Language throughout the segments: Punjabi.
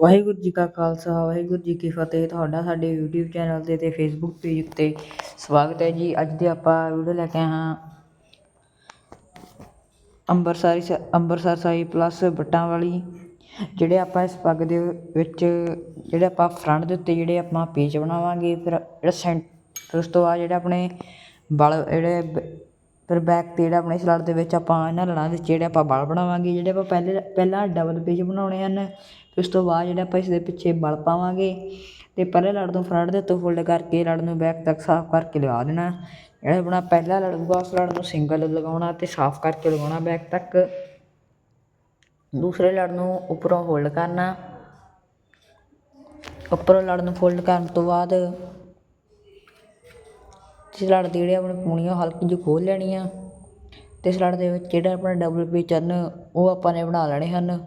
ਵਾਹਿਗੁਰੂ ਜੀ ਕਾ ਖਾਲਸਾ, ਵਾਹਿਗੁਰੂ ਜੀ ਕੀ ਫਤਿਹ। ਤੁਹਾਡਾ ਸਾਡੇ YouTube ਚੈਨਲ 'ਤੇ ਅਤੇ Facebook ਪੇਜ ਉੱਤੇ ਸਵਾਗਤ ਹੈ ਜੀ। ਅੱਜ ਦੇ ਆਪਾਂ ਵੀਡੀਓ ਲੈ ਕੇ ਆਏ ਹਾਂ ਅੰਬਰਸਰੀ ਸ, ਅੰਬਰਸਰ ਸਾਈ ਪਲੱਸ ਬੱਟਾਂ ਵਾਲੀ, ਜਿਹੜੇ ਆਪਾਂ ਇਸ ਪੱਗ ਦੇ ਵਿੱਚ, ਜਿਹੜੇ ਆਪਾਂ ਫਰੰਟ ਦੇ ਉੱਤੇ ਜਿਹੜੇ ਆਪਾਂ ਪੇਚ ਬਣਾਵਾਂਗੇ, ਫਿਰ ਜਿਹੜਾ ਸੈਂਟ ਫਿਰ ਉਸ ਤੋਂ ਬਾਅਦ ਜਿਹੜੇ ਆਪਣੇ ਬਲ, ਜਿਹੜੇ ਬ- ਫਿਰ ਬੈਕ 'ਤੇ ਜਿਹੜਾ ਆਪਣੇ ਸਲੱਟ ਦੇ ਵਿੱਚ ਆਪਾਂ ਇਹਨਾਂ ਲੜਾਂ ਦੇ ਵਿੱਚ ਜਿਹੜੇ ਆਪਾਂ ਬਲ ਬਣਾਵਾਂਗੇ, ਜਿਹੜੇ ਆਪਾਂ ਪਹਿਲੇ, ਪਹਿਲਾਂ ਡਬਲ ਪੇਜ ਬਣਾਉਣੇ ਹਨ। ਅਤੇ ਉਸ ਤੋਂ ਬਾਅਦ ਜਿਹੜਾ ਆਪਾਂ ਇਸ ਦੇ ਪਿੱਛੇ ਵਲ ਪਾਵਾਂਗੇ ਅਤੇ ਪਹਿਲੇ ਲੜ ਤੋਂ ਫਰੰਟ ਦੇ ਉੱਤੋਂ ਫੋਲਡ ਕਰਕੇ ਲੜ ਨੂੰ ਬੈਕ ਤੱਕ ਸਾਫ਼ ਕਰਕੇ ਲਗਾ ਦੇਣਾ। ਜਿਹੜਾ ਆਪਣਾ ਪਹਿਲਾ ਲੜੂਗਾ ਉਸ ਲੜ ਨੂੰ ਸਿੰਗਲ ਲਗਾਉਣਾ ਅਤੇ ਸਾਫ਼ ਕਰਕੇ ਲਗਾਉਣਾ ਬੈਕ ਤੱਕ। ਦੂਸਰੇ ਲੜ ਨੂੰ ਉੱਪਰੋਂ ਹੋਲਡ ਕਰਨਾ। ਉੱਪਰੋਂ ਲੜ ਨੂੰ ਫੋਲਡ ਕਰਨ ਤੋਂ ਬਾਅਦ ਇਸ ਲੜ ਦੀ ਜਿਹੜੀ ਆਪਣੀ ਪੂਣੀ ਉਹ ਹਲਕੀ ਜਿਹੀ ਖੋਲ੍ਹ ਲੈਣੀ ਆ। ਅਤੇ ਇਸ ਲੜ ਦੇ ਵਿੱਚ ਜਿਹੜਾ ਆਪਣਾ ਡਬਲ ਪੇਚ ਹਨ ਉਹ ਆਪਾਂ ਨੇ ਬਣਾ ਲੈਣੇ ਹਨ।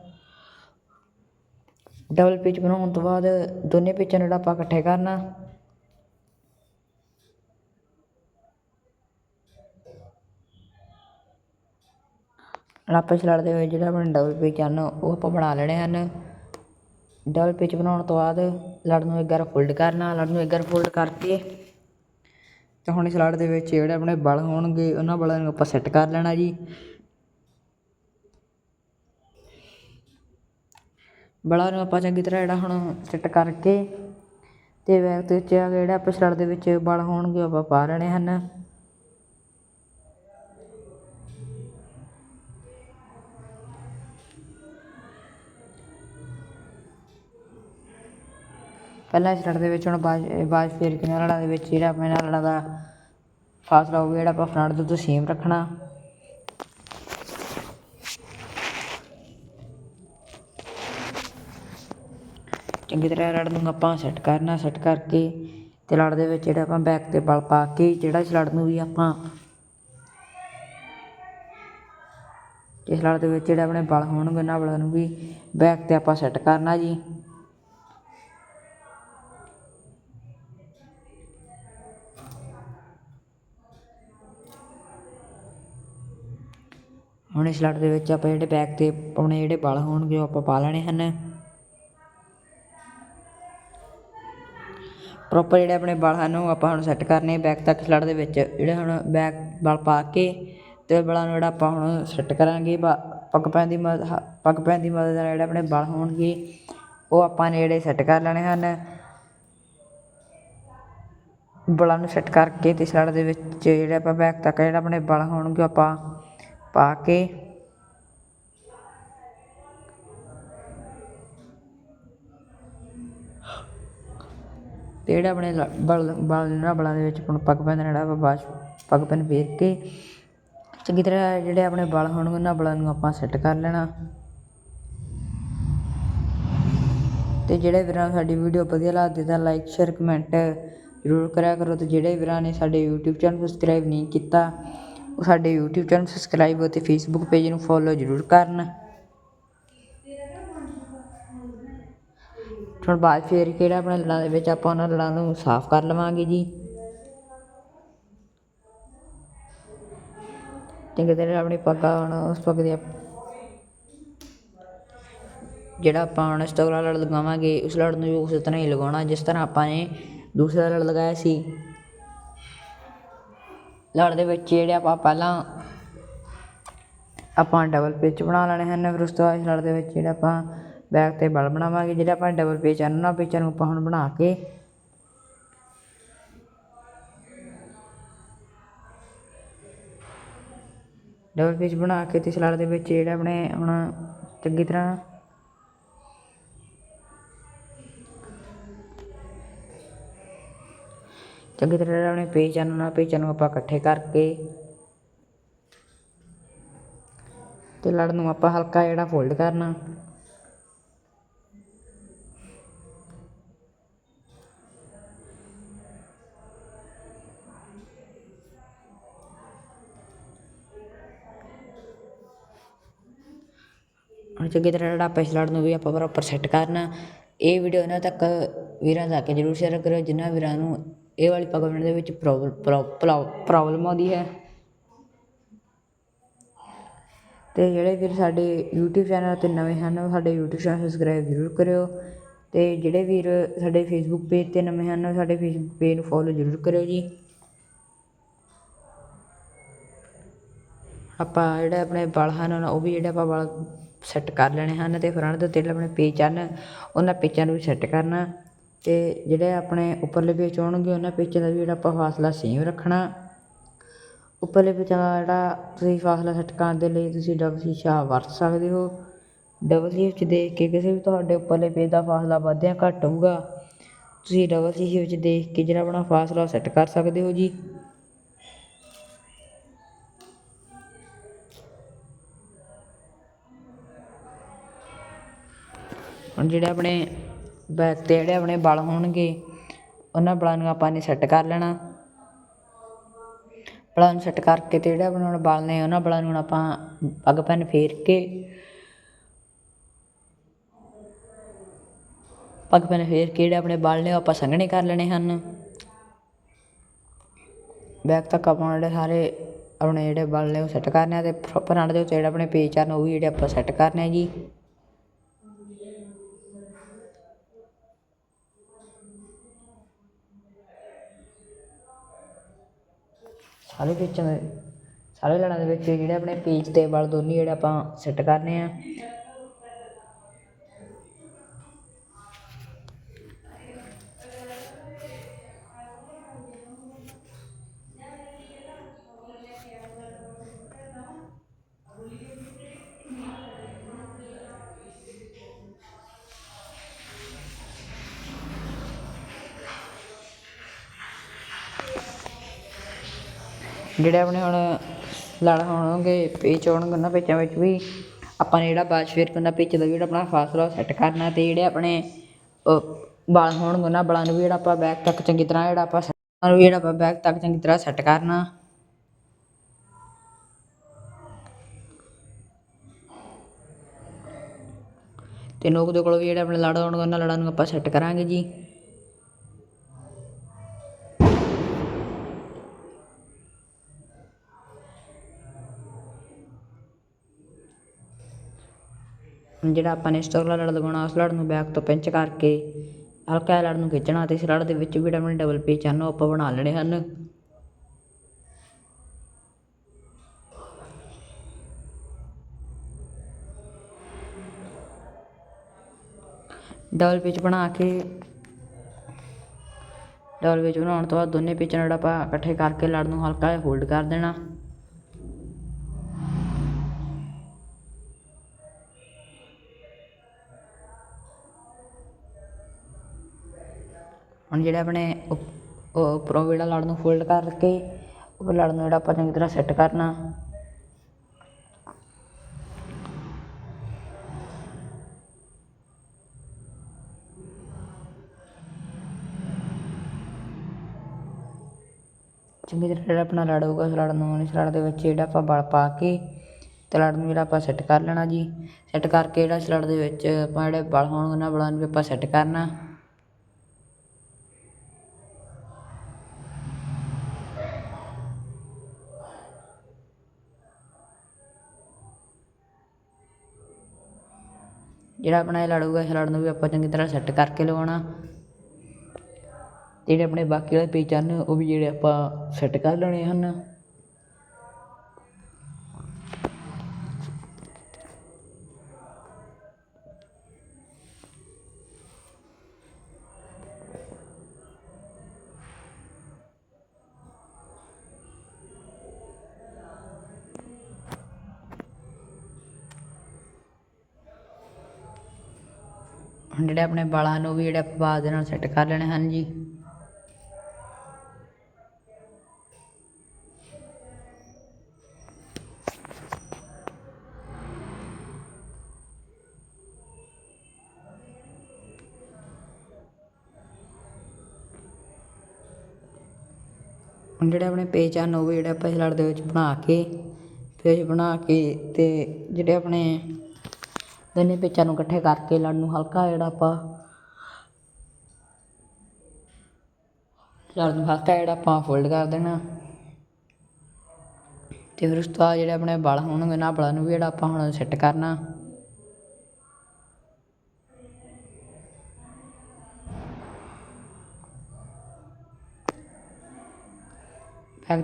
ਡਬਲ ਪੇਚ ਬਣਾਉਣ ਤੋਂ ਬਾਅਦ ਦੋਨੇ ਪੇਚਾਂ ਨੂੰ ਜਿਹੜਾ ਆਪਾਂ ਇਕੱਠੇ ਕਰਨਾ। ਹੁਣ ਆਪਾਂ ਇਸ ਦੇ ਵਿੱਚ ਜਿਹੜਾ ਆਪਣੇ ਡਬਲ ਪੇਚ ਹਨ, ਉਹ ਆਪਾਂ ਬਣਾ ਲੈਣੇ ਹਨ। ਡਬਲ ਪੇਚ ਬਣਾਉਣ ਤੋਂ ਬਾਅਦ ਲੜ ਨੂੰ ਇੱਕ ਵਾਰ ਫੋਲਡ ਕਰਨਾ ਲੜ ਨੂੰ ਇੱਕ ਵਾਰ ਫੋਲਡ ਕਰਕੇ ਅਤੇ ਹੁਣ ਇਸ ਲੜ ਦੇ ਵਿੱਚ ਜਿਹੜੇ ਆਪਣੇ ਬਲ ਹੋਣਗੇ, ਉਹਨਾਂ ਬਲਾਂ ਨੂੰ ਆਪਾਂ ਸੈੱਟ ਕਰ ਲੈਣਾ ਜੀ। ਬਲਾਂ ਨੂੰ ਆਪਾਂ ਚੰਗੀ ਤਰ੍ਹਾਂ ਜਿਹੜਾ ਹੁਣ ਸੈੱਟ ਕਰਕੇ ਅਤੇ ਬੈਕ ਦੇ ਵਿੱਚ ਜਿਹੜਾ ਆਪਾਂ ਇਸ ਦੇ ਵਿੱਚ ਬਲ ਹੋਣਗੇ ਉਹ ਆਪਾਂ ਪਾ ਲੈਣੇ ਹਨ। ਪਹਿਲਾਂ ਇਸ ਦੇ ਵਿੱਚ ਹੁਣ ਬਾਜ ਬਾਜ ਫੇਰ ਕੇ ਲੜਾਂ ਦੇ ਵਿੱਚ ਜਿਹੜਾ ਆਪਣੇ ਨਾਲ ਲੜਾਂ ਦਾ ਫਾਸਲਾ ਹੋਊਗਾ ਜਿਹੜਾ ਆਪਾਂ ਫਰੰਟ ਦੇ ਉੱਤੇ ਸੇਮ ਰੱਖਣਾ। ਚੰਗੀ ਤਰ੍ਹਾਂ ਰੜ ਨੂੰ ਆਪਾਂ ਸੈੱਟ ਕਰਨਾ ਸੈੱਟ ਕਰਕੇ ਅਤੇ ਲੜ ਦੇ ਵਿੱਚ ਜਿਹੜਾ ਆਪਾਂ ਬੈਕ 'ਤੇ ਬਲ ਪਾ ਕੇ ਜਿਹੜਾ ਇਸ ਲੜ ਨੂੰ ਵੀ ਆਪਾਂ ਇਸ ਲੜ ਦੇ ਵਿੱਚ ਜਿਹੜੇ ਆਪਣੇ ਬਲ ਹੋਣਗੇ, ਉਹਨਾਂ ਬਲਾਂ ਨੂੰ ਵੀ ਬੈਕ 'ਤੇ ਆਪਾਂ ਸੈੱਟ ਕਰਨਾ ਜੀ। ਹੁਣ ਇਸ ਲੜ ਦੇ ਵਿੱਚ ਆਪਾਂ ਜਿਹੜੇ ਬੈਕ 'ਤੇ ਆਪਣੇ ਜਿਹੜੇ ਬਲ ਹੋਣਗੇ, ਉਹ ਆਪਾਂ ਪਾ ਲੈਣੇ ਹਨ। ਪ੍ਰੋਪਰ ਜਿਹੜੇ ਆਪਣੇ ਬਲ ਹਨ ਉਹ ਆਪਾਂ ਹੁਣ ਸੈੱਟ ਕਰਨੇ ਬੈਕ ਤੱਕ ਸਲੜ ਦੇ ਵਿੱਚ, ਜਿਹੜੇ ਹੁਣ ਬੈਕ ਬਲ ਪਾ ਕੇ ਅਤੇ ਬਲਾਂ ਨੂੰ ਜਿਹੜਾ ਆਪਾਂ ਹੁਣ ਸੈੱਟ ਕਰਾਂਗੇ, ਬ ਪੱਗ ਪੈਣ ਦੀ ਮਦਦ ਪੱਗ ਪੈਣ ਦੀ ਮਦਦ ਨਾਲ ਜਿਹੜੇ ਆਪਣੇ ਬਲ ਹੋਣਗੇ, ਉਹ ਆਪਾਂ ਨੇ ਜਿਹੜੇ ਸੈੱਟ ਕਰ ਲੈਣੇ ਹਨ। ਬਲਾਂ ਨੂੰ ਸੈੱਟ ਕਰਕੇ ਅਤੇ ਸਲੜ ਦੇ ਵਿੱਚ ਜਿਹੜੇ ਆਪਾਂ ਬੈਕ ਤੱਕ ਜਿਹੜਾ ਆਪਣੇ ਬਲ ਹੋਣਗੇ ਆਪਾਂ ਪਾ ਕੇ ਅਤੇ ਜਿਹੜਾ ਆਪਣੇ ਲ- ਬਲ ਬਲ, ਜਿਹੜਾ ਬਲਾਂ ਦੇ ਵਿੱਚ ਆਪਾਂ ਨੂੰ ਪੱਗ ਪੈਂਦਾ ਜਿਹੜਾ ਆਪਾਂ ਬਾਅਦ 'ਚ ਪੱਗ ਪੈਨ ਫੇਰ ਕੇ, ਚੰਗੀ ਤਰ੍ਹਾਂ ਜਿਹੜੇ ਆਪਣੇ ਬਲ ਹੋਣਗੇ, ਉਹਨਾਂ ਬਲਾਂ ਨੂੰ ਆਪਾਂ ਸੈੱਟ ਕਰ ਲੈਣਾ। ਅਤੇ ਜਿਹੜੇ ਵੀਰਾਂ ਨੂੰ ਸਾਡੀ ਵੀਡੀਓ ਵਧੀਆ ਲੱਗਦੀ ਤਾਂ ਲਾਈਕ ਸ਼ੇਅਰ ਕਮੈਂਟ ਜ਼ਰੂਰ ਕਰਿਆ ਕਰੋ। ਅਤੇ ਜਿਹੜੇ ਵੀਰਾਂ ਨੇ ਸਾਡੇ YouTube ਚੈਨਲ ਸਬਸਕ੍ਰਾਈਬ ਨਹੀਂ ਕੀਤਾ, ਉਹ ਸਾਡੇ YouTube ਚੈਨਲ ਸਬਸਕ੍ਰਾਈਬ ਅਤੇ Facebook ਪੇਜ ਨੂੰ ਫੋਲੋ ਜ਼ਰੂਰ ਕਰਨ। ਹੁਣ ਬਾਅਦ ਫੇਰ ਕਿਹੜਾ ਆਪਣੇ ਲੜਾਂ ਦੇ ਵਿੱਚ ਆਪਾਂ ਉਹਨਾਂ ਲੜਾਂ ਨੂੰ ਸਾਫ਼ ਕਰ ਲਵਾਂਗੇ ਜੀ। ਚੰਗੀ ਤਰ੍ਹਾਂ ਆਪਣੀ ਪੱਗਾਂ ਹੁਣ ਉਸ ਪੱਗ ਦੀ ਜਿਹੜਾ ਆਪਾਂ ਹੁਣ ਇਸ ਤੋਂ ਲੜ ਲਗਾਵਾਂਗੇ, ਉਸ ਲੜ ਨੂੰ ਉਸ ਤਰ੍ਹਾਂ ਹੀ ਲਗਾਉਣਾ, ਜਿਸ ਤਰ੍ਹਾਂ ਆਪਾਂ ਨੇ ਦੂਸਰਾ ਲੜ ਲਗਾਇਆ ਸੀ। ਲੜ ਦੇ ਵਿੱਚ ਜਿਹੜੇ ਆਪਾਂ ਪਹਿਲਾਂ ਆਪਾਂ ਡਬਲ ਪੇਚ ਬਣਾ ਲੈਣੇ ਹਨ, ਫਿਰ ਉਸ ਤੋਂ ਬਾਅਦ ਲੜ ਦੇ ਵਿੱਚ ਜਿਹੜਾ ਆਪਾਂ ਬੈਕ 'ਤੇ ਬਲ ਬਣਾਵਾਂਗੇ, ਜਿਹੜਾ ਆਪਾਂ ਡਬਲ ਪੇਚ ਹਨ ਪੇਚਾਂ ਨੂੰ ਆਪਾਂ ਹੁਣ ਬਣਾ ਕੇ। ਡਬਲ ਪੇਚ ਬਣਾ ਕੇ ਤੇ ਇਸ ਦੇ ਵਿੱਚ ਜਿਹੜਾ ਆਪਣੇ ਹੁਣ ਚੰਗੀ ਤਰ੍ਹਾਂ ਚੰਗੀ ਤਰ੍ਹਾਂ ਜਿਹੜੇ ਆਪਣੇ ਪੇਚ ਹਨ ਉਹਨਾਂ ਪੇਚਾਂ ਨੂੰ ਆਪਾਂ ਇਕੱਠੇ ਕਰਕੇ ਤੇ ਲੜ ਨੂੰ ਆਪਾਂ ਹਲਕਾ ਜਿਹੜਾ ਫੋਲਡ ਕਰਨਾ। ਚੰਗੀ ਤਰ੍ਹਾਂ ਜਿਹੜਾ ਆਪਾਂ ਲੜ ਨੂੰ ਵੀ ਆਪਾਂ ਪ੍ਰੋਪਰ ਸੈੱਟ ਕਰਨਾ। ਇਹ ਵੀਡੀਓ ਇਹਨਾਂ ਤੱਕ ਵੀਰਾਂ ਜਾ ਕੇ ਜ਼ਰੂਰ ਸ਼ੇਅਰ ਕਰਿਓ, ਜਿਨ੍ਹਾਂ ਵੀਰਾਂ ਨੂੰ ਇਹ ਵਾਲੀ ਪੱਗ ਬਣਨ ਦੇ ਵਿੱਚ ਪ੍ਰੋਬਲਮ ਆਉਂਦੀ ਹੈ। ਅਤੇ ਜਿਹੜੇ ਵੀਰ ਸਾਡੇ YouTube ਚੈਨਲ 'ਤੇ ਨਵੇਂ ਹਨ, ਸਾਡੇ YouTube ਚੈਨਲ ਸਬਸਕ੍ਰਾਈਬ ਜ਼ਰੂਰ ਕਰਿਓ। ਅਤੇ ਜਿਹੜੇ ਵੀਰ ਸਾਡੇ ਫੇਸਬੁੱਕ ਪੇਜ 'ਤੇ ਨਵੇਂ ਹਨ, ਸਾਡੇ ਫੇਸਬੁੱਕ ਪੇਜ ਨੂੰ ਫੋਲੋ ਜ਼ਰੂਰ ਕਰਿਓ ਜੀ। ਆਪਾਂ ਜਿਹੜੇ ਆਪਣੇ ਵਾਲ ਹਨ, ਉਹ ਵੀ ਜਿਹੜੇ ਆਪਾਂ ਵਾਲ ਸੈੱਟ ਕਰ ਲੈਣੇ ਹਨ ਅਤੇ ਫਰੰਟ ਦੇ ਉੱਤੇ ਜਿਹੜੇ ਆਪਣੇ ਪੇਚ ਹਨ ਉਹਨਾਂ ਪੇਚਾਂ ਨੂੰ ਵੀ ਸੈੱਟ ਕਰਨਾ ਅਤੇ ਜਿਹੜੇ ਆਪਣੇ ਉੱਪਰਲੇ ਪੇਚ ਆਉਣਗੇ, ਉਹਨਾਂ ਪੇਚਾਂ ਦਾ ਵੀ ਜਿਹੜਾ ਆਪਾਂ ਫਾਸਲਾ ਸੇਮ ਰੱਖਣਾ। ਉੱਪਰਲੇ ਪੇਚਾਂ ਦਾ ਜਿਹੜਾ ਤੁਸੀਂ ਫਾਸਲਾ ਸੈੱਟ ਕਰਨ ਦੇ ਲਈ ਤੁਸੀਂ ਡਬਲ ਸ਼ੀਸ਼ਾ ਵਰਤ ਸਕਦੇ ਹੋ। ਡਬਲ ਸ਼ੀਸ਼ੇ ਵਿੱਚ ਦੇਖ ਕੇ ਕਿਸੇ ਵੀ ਤੁਹਾਡੇ ਉੱਪਰਲੇ ਪੇਜ ਦਾ ਫਾਸਲਾ ਵੱਧ ਜਾਂ ਘੱਟ ਹੋਊਗਾ, ਤੁਸੀਂ ਡਬਲ ਸ਼ੀਸ਼ੇ ਵਿੱਚ ਦੇਖ ਕੇ ਜਿਹੜਾ ਆਪਣਾ ਫਾਸਲਾ ਸੈੱਟ ਕਰ ਸਕਦੇ ਹੋ ਜੀ। ਹੁਣ ਜਿਹੜੇ ਆਪਣੇ ਬੈਕ 'ਤੇ ਜਿਹੜੇ ਆਪਣੇ ਬਲ ਹੋਣਗੇ, ਉਹਨਾਂ ਬਲਾਂ ਨੂੰ ਆਪਾਂ ਨੇ ਸੈੱਟ ਕਰ ਲੈਣਾ। ਬਲਾਂ ਨੂੰ ਸੈੱਟ ਕਰਕੇ ਅਤੇ ਜਿਹੜੇ ਆਪਣੇ ਹੁਣ ਵਲ ਨੇ, ਉਹਨਾਂ ਬਲਾਂ ਨੂੰ ਹੁਣ ਆਪਾਂ ਪੱਗ ਪੈਨ ਫੇਰ ਕੇ ਪੱਗ ਪੈਨ ਫੇਰ ਕੇ ਜਿਹੜੇ ਆਪਣੇ ਬਲ ਨੇ, ਉਹ ਆਪਾਂ ਸੰਘਣੇ ਕਰ ਲੈਣੇ ਹਨ। ਬੈਕ ਤੱਕ ਆਪਾਂ ਜਿਹੜੇ ਸਾਰੇ ਆਪਣੇ ਜਿਹੜੇ ਬਲ ਨੇ, ਉਹ ਸੈੱਟ ਕਰਨੇ ਆ ਅਤੇ ਫਰੰਟ ਦੇ ਉੱਤੇ ਜਿਹੜੇ ਆਪਣੇ ਪੇਚ ਹਨ ਉਹ ਵੀ ਜਿਹੜੇ ਆਪਾਂ ਸੈੱਟ ਕਰਨੇ ਆ ਜੀ। ਸਾਰੇ ਪੇਚਾਂ ਸਾਰੇ ਲੜਾਂ ਦੇ ਵਿੱਚ ਜਿਹੜੇ ਆਪਣੇ ਪੇਚ ਅਤੇ ਵਲ ਦੋਨੇ ਜਿਹੜੇ ਆਪਾਂ ਸੈੱਟ ਕਰਨੇ ਆ। ਜਿਹੜੇ ਆਪਣੇ ਹੁਣ ਲੜ ਹੋਣਗੇ, ਪੇਚ ਹੋਣਗੇ, ਉਹਨਾਂ ਪੇਚਾਂ ਵਿੱਚ ਵੀ ਆਪਾਂ ਨੇ ਜਿਹੜਾ ਬਾਜ ਫੇਰ ਕੇ ਉਹਨਾਂ ਪੇਚ ਦਾ ਵੀ ਜਿਹੜਾ ਆਪਣਾ ਫਾਸਲਾ ਸੈੱਟ ਕਰਨਾ ਅਤੇ ਜਿਹੜੇ ਆਪਣੇ ਵਾਲ ਹੋਣਗੇ ਉਹਨਾਂ ਵਾਲਾਂ ਨੂੰ ਵੀ ਜਿਹੜਾ ਆਪਾਂ ਬੈਕ ਤੱਕ ਚੰਗੀ ਤਰ੍ਹਾਂ ਜਿਹੜਾ ਆਪਾਂ ਉਹਨਾਂ ਨੂੰ ਜਿਹੜਾ ਆਪਾਂ ਬੈਕ ਤੱਕ ਚੰਗੀ ਤਰ੍ਹਾਂ ਸੈੱਟ ਕਰਨਾ। ਅਤੇ ਨੋਕ ਦੇ ਕੋਲ ਵੀ ਜਿਹੜੇ ਆਪਣੇ ਲੜ ਹੋਣਗੇ, ਉਹਨਾਂ ਲੜਾਂ ਨੂੰ ਆਪਾਂ ਸੈੱਟ ਕਰਾਂਗੇ ਜੀ। ਜਿਹੜਾ ਆਪਾਂ ਨੇ ਇਸ ਤੋਂ ਲੜ ਲਗਾਉਣਾ, ਉਸ ਲੜ ਨੂੰ ਬੈਕ ਤੋਂ ਪਿੰਚ ਕਰਕੇ ਹਲਕਾ ਜਿਹਾ ਲੜ ਨੂੰ ਖਿੱਚਣਾ ਅਤੇ ਇਸ ਲੜ ਦੇ ਵਿੱਚ ਵੀ ਆਪਣੇ ਡਬਲ ਪੇਚ ਹਨ ਉਹ ਆਪਾਂ ਬਣਾ ਲੈਣੇ ਹਨ। ਡਬਲ ਪੇਚ ਬਣਾ ਕੇ ਡਬਲ ਪੇਚ ਬਣਾਉਣ ਤੋਂ ਬਾਅਦ ਦੋਨੇ ਪੇਚਾਂ ਨੂੰ ਜਿਹੜਾ ਆਪਾਂ ਇਕੱਠੇ ਕਰਕੇ ਲੜ ਨੂੰ ਹਲਕਾ ਜਿਹਾ ਫੋਲਡ ਕਰ ਦੇਣਾ। ਹੁਣ ਜਿਹੜੇ ਆਪਣੇ ਉੱਪਰੋਂ ਜਿਹੜਾ ਲੜ ਨੂੰ ਫੋਲਡ ਕਰਕੇ, ਉਹ ਲੜ ਨੂੰ ਜਿਹੜਾ ਆਪਾਂ ਚੰਗੀ ਤਰ੍ਹਾਂ ਸੈੱਟ ਕਰਨਾ। ਚੰਗੀ ਤਰ੍ਹਾਂ ਜਿਹੜਾ ਆਪਣਾ ਲੜ ਹੋਊਗਾ, ਉਸ ਲੜ ਨੂੰ, ਇਸ ਲੜ ਦੇ ਵਿੱਚ ਜਿਹੜਾ ਆਪਾਂ ਬਲ ਪਾ ਕੇ ਅਤੇ ਲੜ ਨੂੰ ਜਿਹੜਾ ਆਪਾਂ ਸੈੱਟ ਕਰ ਲੈਣਾ ਜੀ। ਸੈੱਟ ਕਰਕੇ ਜਿਹੜਾ ਇਸ ਲੜ ਦੇ ਵਿੱਚ ਆਪਾਂ ਜਿਹੜੇ ਬਲ ਹੋਣਗੇ, ਉਹਨਾਂ ਬਲਾਂ ਨੂੰ ਵੀ ਆਪਾਂ ਸੈੱਟ ਕਰਨਾ। ਜਿਹੜਾ ਆਪਣਾ ਇਹ ਲੜ ਹੋਊਗਾ ਇਸ ਲੜ ਨੂੰ ਵੀ ਆਪਾਂ ਚੰਗੀ ਤਰ੍ਹਾਂ ਸੈੱਟ ਕਰਕੇ ਲਗਾਉਣਾ ਜਿਹੜੇ ਆਪਣੇ ਬਾਕੀ ਵਾਲੇ ਪੇਚ ਨੇ ਉਹ ਵੀ ਜਿਹੜੇ ਆਪਾਂ ਸੈੱਟ ਕਰ ਲੈਣੇ ਹਨ। ਹੁਣ ਜਿਹੜੇ ਆਪਣੇ ਵਾਲਾਂ ਨੂੰ ਵੀ ਜਿਹੜੇ ਆਪਾਂ ਦੇ ਨਾਲ ਸੈੱਟ ਕਰ ਲੈਣੇ ਹਨ ਜੀ ਹੁਣ ਜਿਹੜੇ ਆਪਣੇ ਪੇਚ ਹਨ ਉਹ ਵੀ ਜਿਹੜੇ ਆਪਾਂ ਇਸ ਲੜ ਦੇ ਵਿੱਚ ਬਣਾ ਕੇ ਪੇਜ ਬਣਾ ਕੇ ਅਤੇ ਜਿਹੜੇ ਆਪਣੇ ਦੋਨੇ ਪੇਚਾਂ ਨੂੰ ਇਕੱਠੇ ਕਰਕੇ ਲੜ ਨੂੰ ਹਲਕਾ ਜਿਹੜਾ ਆਪਾਂ ਲੜ ਨੂੰ ਹਲਕਾ ਜਿਹੜਾ ਆਪਾਂ ਫੋਲਡ ਕਰ ਦੇਣਾ। ਤੇ ਫਿਰ ਉਸ ਤੋਂ ਬਾਅਦ ਜਿਹੜੇ ਆਪਣੇ ਬਲ ਹੋਣਗੇ ਨਾ ਬਲਾਂ ਨੂੰ ਵੀ ਜਿਹੜਾ ਆਪਾਂ ਹੁਣ ਸੈੱਟ ਕਰਨਾ।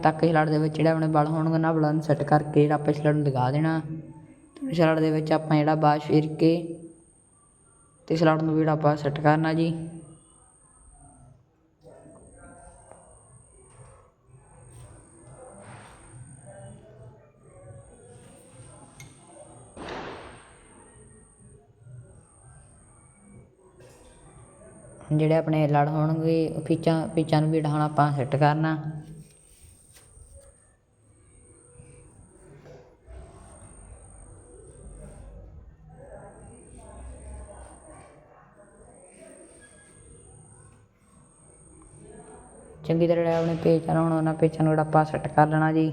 ਤੱਕ ਹੀ ਲੜ ਦੇ ਵਿੱਚ ਜਿਹੜੇ ਆਪਣੇ ਬਲ ਹੋਣਗੇ ਨਾ ਬਲਾਂ ਨੂੰ ਸੈੱਟ ਕਰਕੇ ਜਿਹੜਾ ਆਪਾਂ ਇਸ ਨੂੰ ਲਗਾ ਦੇਣਾ। ਤੇ ਦੇ ਵਿੱਚ ਆਪਾਂ ਜਿਹੜਾ ਬਾਅਦ ਫੇਰ ਕੇ ਤੇ ਇਸ ਨੂੰ ਵੀ ਜਿਹੜਾ ਆਪਾਂ ਸੈੱਟ ਕਰਨਾ ਜੀ। ਜਿਹੜੇ ਆਪਣੇ ਲੜ ਹੋਣਗੇ, ਉਹ ਪੀਚਾਂ ਪੀਚਾਂ ਨੂੰ ਵੀ ਜਿਹੜਾ ਹੁਣ ਆਪਾਂ ਸੈੱਟ ਕਰਨਾ। ਚੰਗੀ ਤਰ੍ਹਾਂ ਜਿਹੜਾ ਆਪਣੇ ਪੇਚਾਂ ਨੂੰ ਹੁਣ ਉਹਨਾਂ ਪੇਚਾਂ ਨੂੰ ਜਿਹੜਾ ਆਪਾਂ ਸੈੱਟ ਕਰ ਲੈਣਾ ਜੀ।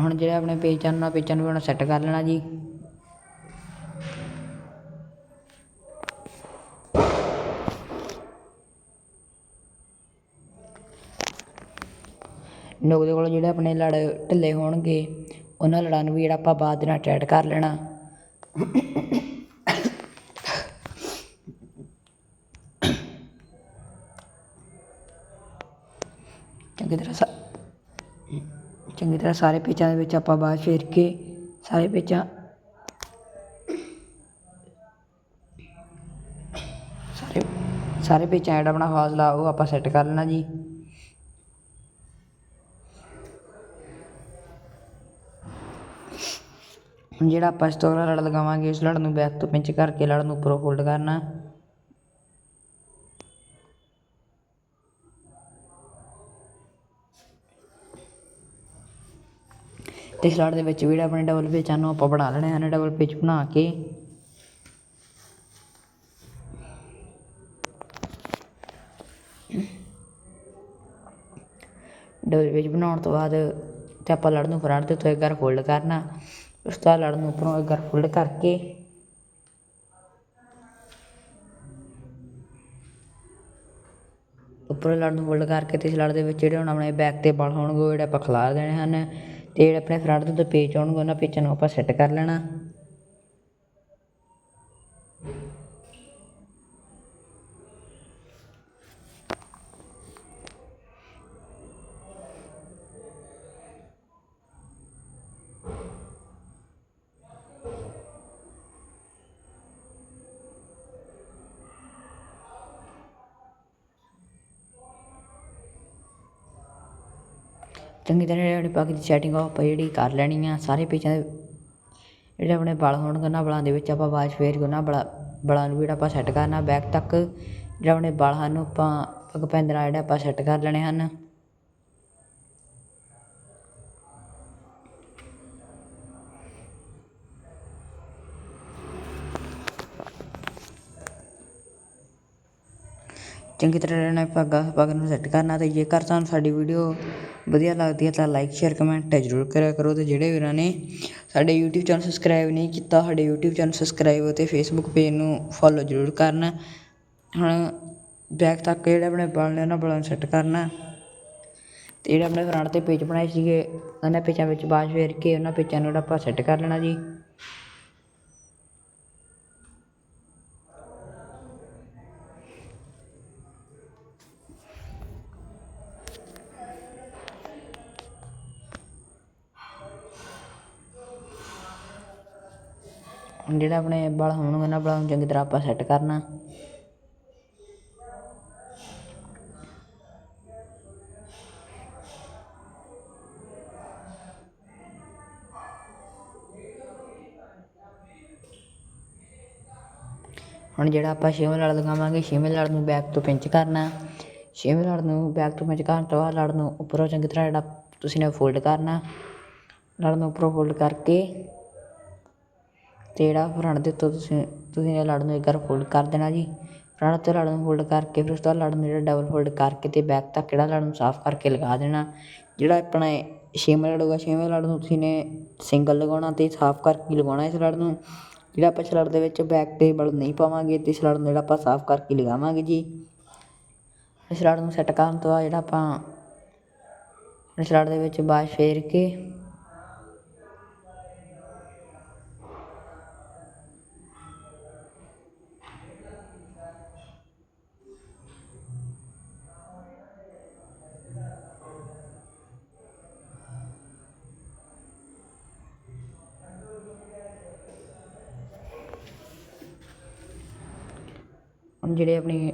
ਹੁਣ ਜਿਹੜਾ ਆਪਣੇ ਪੇਚਾਂ ਨੂੰ, ਉਹਨਾਂ ਪੇਚਾਂ ਨੂੰ ਵੀ ਹੁਣ ਸੈੱਟ ਕਰ ਲੈਣਾ ਜੀ। ਨੁਕ ਦੇ ਕੋਲ ਜਿਹੜੇ ਆਪਣੇ ਲੜ ਢਿੱਲੇ ਹੋਣਗੇ, ਉਹਨਾਂ ਲੜਾਂ ਨੂੰ ਵੀ ਜਿਹੜਾ ਆਪਾਂ ਬਾਅਦ ਦੇ ਨਾਲ ਟੈਟ ਕਰ ਲੈਣਾ। ਚੰਗੀ ਤਰ੍ਹਾਂ ਸਾ ਚੰਗੀ ਤਰ੍ਹਾਂ ਸਾਰੇ ਪੇਚਾਂ ਦੇ ਵਿੱਚ ਆਪਾਂ ਬਾਅਦ ਫੇਰ ਕੇ, ਸਾਰੇ ਪੇਚਾਂ ਸਾਰੇ ਸਾਰੇ ਪੇਚਾਂ ਜਿਹੜਾ ਆਪਣਾ ਹੌਸਲਾ ਉਹ ਆਪਾਂ ਸੈੱਟ ਕਰ ਲੈਣਾ ਜੀ। ਜਿਹੜਾ ਆਪਾਂ ਇਸ ਤੋਂ ਅਗਲਾ ਲੜ ਲਗਾਵਾਂਗੇ ਉਸ ਲੜ ਨੂੰ ਬੈਕ ਤੋਂ ਪਿੰਚ ਕਰਕੇ ਲੜ ਨੂੰ ਉੱਪਰੋਂ ਫੋਲਡ ਕਰਨਾ। ਤੇ ਇਸ ਲੜ ਦੇ ਵਿੱਚ ਵੀ ਆਪਣੇ ਡਬਲ ਪੇਚਾਂ ਨੂੰ ਆਪਾਂ ਬਣਾ ਲੈਣੇ ਹਨ ਡਬਲ ਪੇਚ ਬਣਾ ਕੇ। ਡਬਲ ਪੇਚ ਬਣਾਉਣ ਤੋਂ ਬਾਅਦ ਤੇ ਆਪਾਂ ਲੜ ਨੂੰ ਫਰੰਟ ਦੇ ਉੱਤੇ ਇੱਕ ਵਾਰ ਫੋਲਡ ਕਰਨਾ। ਉਸ ਤੋਂ ਬਾਅਦ ਲੜ ਨੂੰ ਉੱਪਰੋਂ ਇੱਕ ਵਾਰ ਕਰਕੇ। ਉੱਪਰੋਂ ਲੜ ਨੂੰ ਫੋਲਡ ਕਰਕੇ ਤੇ ਇਸ ਲੜ ਦੇ ਵਿੱਚ ਜਿਹੜੇ ਹੁਣ ਆਪਣੇ ਬੈਕ ਤੇ ਬਲ ਹੋਣਗੇ, ਉਹ ਜਿਹੜੇ ਆਪਾਂ ਖਿਲਾਰ ਦੇਣੇ ਹਨ ਤੇ ਜਿਹੜੇ ਆਪਣੇ ਫਰੰਟ ਦੇ ਉੱਤੇ ਪੇਚ ਆਉਣਗੇ ਉਹਨਾਂ ਪੇਚਾਂ ਨੂੰ ਆਪਾਂ ਸੈੱਟ ਕਰ ਲੈਣਾ। ਚੰਗੀ ਤਰ੍ਹਾਂ ਜਿਹੜੀ ਪੱਗ ਦੀ ਸੈਟਿੰਗ ਆ ਉਹ ਆਪਾਂ ਜਿਹੜੀ ਕਰ ਲੈਣੀ ਆ, ਸਾਰੇ ਪੇਚਾਂ ਦੇ ਜਿਹੜੇ ਆਪਣੇ ਬਲ ਹੋਣਗੇ, ਉਹਨਾਂ ਬਲਾਂ ਦੇ ਵਿੱਚ ਆਪਾਂ ਬਾਜ ਫੇਰ ਕੇ ਉਹਨਾਂ ਬਲਾਂ ਬਲਾਂ ਨੂੰ ਵੀ ਜਿਹੜਾ ਆਪਾਂ ਸੈੱਟ ਕਰਨਾ ਬੈਕ ਤੱਕ ਜਿਹੜਾ ਆਪਣੇ ਬਲ ਹਨ ਆਪਾਂ ਪੱਗ ਪੈਂਦੇ ਨਾਲ ਜਿਹੜਾ ਆਪਾਂ ਸੈੱਟ ਕਰ ਲੈਣੇ ਹਨ। ਚੰਗੀ ਤਰ੍ਹਾਂ ਰਹਿਣਾ ਪੱਗ ਪੱਗ ਨੂੰ ਸੈੱਟ ਕਰਨਾ, ਤੇ ਜੇਕਰ ਤੁਹਾਨੂੰ ਸਾਡੀ ਵੀਡੀਓ ਵਧੀਆ ਲੱਗਦੀ ਹੈ ਤਾਂ ਲਾਈਕ ਸ਼ੇਅਰ ਕਮੈਂਟ ਜ਼ਰੂਰ ਕਰਿਆ ਕਰੋ ਅਤੇ ਜਿਹੜੇ ਵੀਰਾਂ ਨੇ ਸਾਡੇ YouTube ਚੈਨਲ ਸਬਸਕ੍ਰਾਈਬ ਨਹੀਂ ਕੀਤਾ, ਸਾਡੇ YouTube ਚੈਨਲ ਸਬਸਕ੍ਰਾਈਬ ਅਤੇ Facebook ਪੇਜ ਨੂੰ ਫੋਲੋ ਜ਼ਰੂਰ ਕਰਨਾ। ਹੁਣ ਬੈਕ ਤੱਕ ਜਿਹੜੇ ਆਪਣੇ ਬਲ ਨੇ, ਉਹਨਾਂ ਬਲਾਂ ਨੂੰ ਸੈੱਟ ਕਰਨਾ। ਤੇ ਜਿਹੜੇ ਆਪਣੇ ਫਰੰਟ ਤੇ ਪੇਜ ਬਣਾਏ ਸੀਗੇ, ਉਹਨਾਂ ਪੇਜਾਂ ਵਿੱਚ ਬਾਅਦ ਫੇਰ ਕੇ ਉਹਨਾਂ ਪੇਚਾਂ ਨੂੰ ਜਿਹੜਾ ਆਪਾਂ ਸੈੱਟ ਕਰ ਲੈਣਾ ਜੀ। ਜਿਹੜਾ ਆਪਣੇ ਬਲ ਹੋਣਗੇ ਉਹਨਾਂ ਬਲਾਂ ਨੂੰ ਚੰਗੀ ਤਰ੍ਹਾਂ ਆਪਾਂ ਸੈੱਟ ਕਰਨਾ। ਹੁਣ ਜਿਹੜਾ ਆਪਾਂ ਛੇਵੇਂ ਲੜ ਲਗਾਵਾਂਗੇ, ਛੇਵੇਂ ਲੜ ਨੂੰ ਬੈਕ ਤੋਂ ਪਿੰਚ ਕਰਨਾ। ਛੇਵੇਂ ਲੜ ਨੂੰ ਬੈਕ ਤੋਂ ਪਿੰਚ ਕਰਨ ਤੋਂ ਬਾਅਦ ਲੜ ਨੂੰ ਉੱਪਰੋਂ ਚੰਗੀ ਤਰ੍ਹਾਂ ਜਿਹੜਾ ਤੁਸੀਂ ਨੇ ਫੋਲਡ ਕਰਨਾ। ਲੜ ਨੂੰ ਉੱਪਰੋਂ ਫੋਲਡ ਕਰਕੇ ਅਤੇ ਜਿਹੜਾ ਫਰੰਟ ਦੇ ਉੱਤੋਂ ਤੁਸੀਂ ਤੁਸੀਂ ਨੇ ਲੜ ਨੂੰ ਇੱਕ ਵਾਰ ਫੋਲਡ ਕਰ ਦੇਣਾ ਜੀ। ਫਰੰਟ ਤੋਂ ਲੜ ਨੂੰ ਫੋਲਡ ਕਰਕੇ, ਫਿਰ ਉਸ ਤੋਂ ਬਾਅਦ ਲੜ ਨੂੰ ਜਿਹੜਾ ਡਬਲ ਫੋਲਡ ਕਰਕੇ ਅਤੇ ਬੈਕ ਤੱਕ ਜਿਹੜਾ ਲੜ ਨੂੰ ਸਾਫ਼ ਕਰਕੇ ਲਗਾ ਦੇਣਾ। ਜਿਹੜਾ ਆਪਣਾ ਛੇਵਾਂ ਲੜ ਹੋਊਗਾ, ਛੇਵੇਂ ਲੜ ਨੂੰ ਤੁਸੀਂ ਨੇ ਸਿੰਗਲ ਲਗਾਉਣਾ ਅਤੇ ਸਾਫ਼ ਕਰਕੇ ਲਗਾਉਣਾ ਇਸ ਲੜ ਨੂੰ। ਜਿਹੜਾ ਆਪਾਂ ਇਸ ਲੜ ਦੇ ਵਿੱਚ ਬੈਕ ਤੇ ਬਲ ਨਹੀਂ ਪਾਵਾਂਗੇ ਅਤੇ ਇਸ ਲੜ ਨੂੰ ਜਿਹੜਾ ਆਪਾਂ ਸਾਫ਼ ਕਰਕੇ ਲਗਾਵਾਂਗੇ ਜੀ। ਸਲਾਟ ਨੂੰ ਸੈੱਟ ਕਰਨ ਤੋਂ ਬਾਅਦ ਜਿਹੜਾ ਆਪਾਂ ਸਲਾਟ ਦੇ ਵਿੱਚ ਬਾਸ਼ ਫੇਰ ਕੇ ਹੁਣ ਜਿਹੜੇ ਆਪਣੀ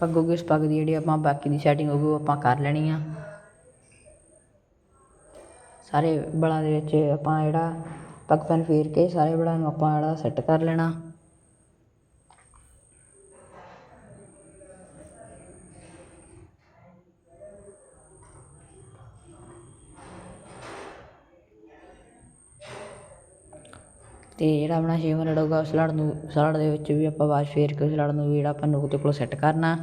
ਪੱਗ ਹੋਊਗੀ ਉਸ ਪੱਗ ਦੀ ਜਿਹੜੀ ਆਪਾਂ ਬਾਕੀ ਦੀ ਸੈਟਿੰਗ ਹੋਊਗੀ ਉਹ ਆਪਾਂ ਕਰ ਲੈਣੀ ਆ। ਸਾਰੇ ਬਲਾਂ ਦੇ ਵਿੱਚ ਆਪਾਂ ਜਿਹੜਾ ਪੱਗ ਪੈਨ ਫੇਰ ਕੇ ਸਾਰੇ ਬਲਾਂ ਨੂੰ ਆਪਾਂ ਜਿਹੜਾ ਸੈੱਟ ਕਰ ਲੈਣਾ। ਅਤੇ ਜਿਹੜਾ ਆਪਣਾ ਛੇਵਾਂ ਮਿੰਟ ਹੋਊਗਾ ਉਸ ਲੜ ਨੂੰ ਸਲਾੜ ਦੇ ਵਿੱਚ ਵੀ ਆਪਾਂ ਬਾਸ਼ ਫੇਰ ਕੇ ਉਸ ਲੜ ਨੂੰ ਵੀ ਜਿਹੜਾ ਆਪਾਂ ਨੁਕ ਦੇ ਕੋਲ ਸੈੱਟ ਕਰਨਾ।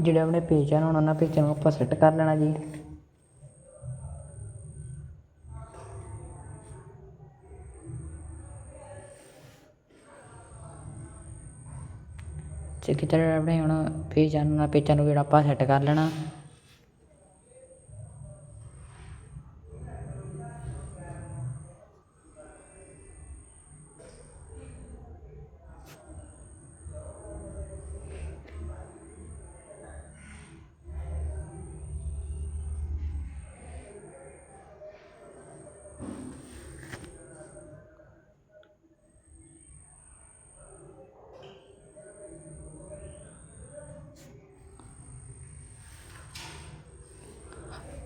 ਜਿਹੜੇ ਆਪਣੇ ਪੇਜ ਹਨ ਉਹਨਾਂ ਪੇਜਾਂ ਨੂੰ ਆਪਾਂ ਸੈੱਟ ਕਰ ਲੈਣਾ ਜੀ। ਚੰਗੀ ਤਰ੍ਹਾਂ ਆਪਣੇ ਹੁਣ ਪੇਜ ਹਨ ਉਹਨਾਂ ਪੇਜਾਂ ਨੂੰ ਜਿਹੜਾ ਆਪਾਂ ਸੈੱਟ ਕਰ ਲੈਣਾ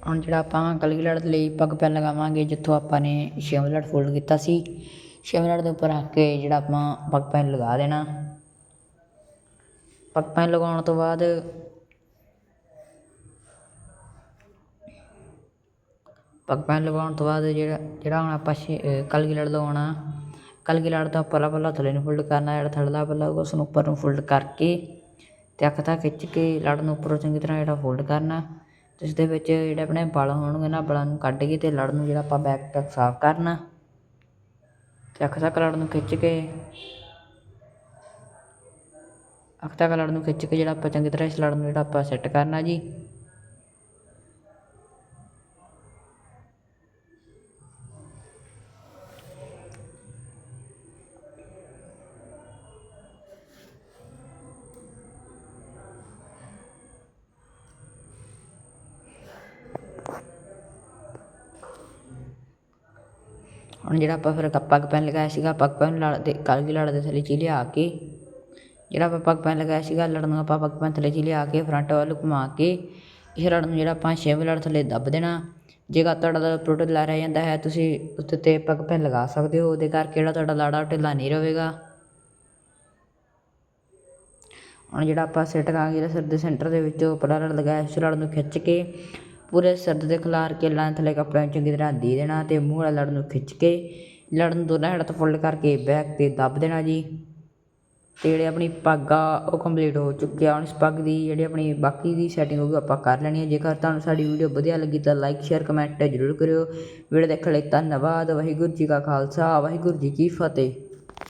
ਹੁਣ ਜਿਹੜਾ ਆਪਾਂ ਕਲਗੀ ਲੜ ਦੇ ਲਈ ਪੱਗ ਪੈਨ ਲਗਾਵਾਂਗੇ, ਜਿੱਥੋਂ ਆਪਾਂ ਨੇ ਛੇਵਾਂ ਲੜ ਫੋਲਡ ਕੀਤਾ ਸੀ। ਛੇਵਾਂ ਲੜ ਦੇ ਉੱਪਰ ਰੱਖ ਕੇ ਜਿਹੜਾ ਆਪਾਂ ਪੱਗ ਪੈਨ ਲਗਾ ਦੇਣਾ। ਪੱਗ ਪੈਨ ਲਗਾਉਣ ਤੋਂ ਬਾਅਦ ਪੱਗ ਪੈਨ ਲਗਾਉਣ ਤੋਂ ਬਾਅਦ ਜਿਹੜਾ ਜਿਹੜਾ ਹੁਣ ਆਪਾਂ ਛੇ ਕਲਗੀ ਲੜ ਲਗਾਉਣਾ ਕਲਗੀ ਲੜ ਦਾ ਉੱਪਰਲਾ ਪੱਲਾ ਥੱਲੇ ਨੂੰ ਫੋਲਡ ਕਰਨਾ, ਜਿਹੜਾ ਥੱਲੜਾ ਪੱਲਾ ਹੋਊਗਾ ਉਸ ਨੂੰ ਉੱਪਰ ਨੂੰ ਫੋਲਡ ਕਰਕੇ ਤੇ ਅੱਖ ਤੱਕ ਖਿੱਚ ਕੇ ਲੜ ਨੂੰ ਉੱਪਰੋਂ ਚੰਗੀ ਤਰ੍ਹਾਂ ਜਿਹੜਾ ਫੋਲਡ ਕਰਨਾ। ਜਿਸ ਦੇ ਵਿੱਚ ਜਿਹੜੇ ਆਪਣੇ ਬਲ ਹੋਣਗੇ ਇਹਨਾਂ ਬਲਾਂ ਨੂੰ ਕੱਢ ਕੇ ਅਤੇ ਲੜ ਨੂੰ ਜਿਹੜਾ ਆਪਾਂ ਬੈਕ ਤੱਕ ਸਾਫ਼ ਕਰਨਾ। ਅਤੇ ਅੱਖ ਤੱਕ ਲੜ ਨੂੰ ਖਿੱਚ ਕੇ, ਅੱਖ ਤੱਕ ਲੜ ਨੂੰ ਖਿੱਚ ਕੇ ਜਿਹੜਾ ਆਪਾਂ ਚੰਗੀ ਤਰ੍ਹਾਂ ਇਸ ਲੜ ਨੂੰ ਜਿਹੜਾ ਆਪਾਂ ਸੈੱਟ ਕਰਨਾ ਜੀ। ਹੁਣ ਜਿਹੜਾ ਆਪਾਂ ਫਿਰ ਪੱਗ ਪੈਨ ਲਗਾਇਆ ਸੀਗਾ, ਪੱਗ ਪੈਨ ਲੜ ਦੇ, ਕਲਗੀ ਲੜ ਦੇ ਥੱਲੇ ਚ ਲਿਆ ਕੇ, ਜਿਹੜਾ ਆਪਾਂ ਪੱਗ ਪੈਨ ਲਗਾਇਆ ਸੀਗਾ, ਲੜ ਨੂੰ ਆਪਾਂ ਪੱਗ ਪੈਨ ਥੱਲੇ ਚ ਲਿਆ ਕੇ ਫਰੰਟ ਵੱਲ ਘੁਮਾ ਕੇ, ਇਸ ਲੜ ਨੂੰ ਜਿਹੜਾ ਆਪਾਂ ਛੇਵੇਂ ਲੜ ਥੱਲੇ ਦੱਬ ਦੇਣਾ। ਜੇਕਰ ਤੁਹਾਡਾ ਦਾ ਟੁੱਟ ਲਾ ਰਹਿ ਜਾਂਦਾ ਹੈ, ਤੁਸੀਂ ਉੱਤੇ ਤੇ ਪੱਗ ਪੈਨ ਲਗਾ ਸਕਦੇ ਹੋ, ਉਹਦੇ ਕਰਕੇ ਜਿਹੜਾ ਤੁਹਾਡਾ ਲਾੜਾ ਢਿੱਲਾ ਨਹੀਂ ਰਹੇਗਾ। ਹੁਣ ਜਿਹੜਾ ਆਪਾਂ ਸਿੱਟ ਕਰਾਂਗੇ ਜਿਹੜਾ ਸਿਰ ਦੇ ਸੈਂਟਰ ਦੇ ਵਿੱਚ ਉੱਪਰਲਾ ਲੜ ਲਗਾਇਆ, ਇਸ ਲੜ ਨੂੰ ਖਿੱਚ ਕੇ ਪੂਰੇ ਸਿਰ ਦੇ ਖਿਲਾਰ ਕੇ ਲਾਂ ਥੱਲੇ ਕੱਪੜਿਆਂ ਨੂੰ ਚੰਗੀ ਤਰ੍ਹਾਂ ਦੇ ਦੇਣਾ ਅਤੇ ਮੂੰਹ ਵਾਲਾ ਲੜ ਨੂੰ ਖਿੱਚ ਕੇ ਲੜ ਨੂੰ ਦੋਨਾਂ ਸਾਈਡਾਂ ਤੋਂ ਫੋਲਡ ਕਰਕੇ ਬੈਕ ਤੇ ਦੱਬ ਦੇਣਾ ਜੀ। ਤੇ ਜਿਹੜੇ ਆਪਣੀ ਪੱਗ ਆ, ਉਹ ਕੰਪਲੀਟ ਹੋ ਚੁੱਕੀ ਆ। ਹੁਣ ਇਸ ਪੱਗ ਦੀ ਜਿਹੜੀ ਆਪਣੀ ਬਾਕੀ ਦੀ ਸੈਟਿੰਗ ਹੋਊਗੀ ਆਪਾਂ ਕਰ ਲੈਣੀ ਹੈ ਜੇਕਰ ਤੁਹਾਨੂੰ ਸਾਡੀ ਵੀਡੀਓ ਵਧੀਆ ਲੱਗੀ ਤਾਂ ਲਾਈਕ ਸ਼ੇਅਰ ਕਮੈਂਟ ਜ਼ਰੂਰ ਕਰਿਓ। ਵੀਡੀਓ ਦੇਖਣ ਲਈ ਧੰਨਵਾਦ। ਵਾਹਿਗੁਰੂ ਜੀ ਕਾ ਖਾਲਸਾ। ਵਾਹਿਗੁਰੂ ਜੀ ਕੀ ਫਤਿਹ।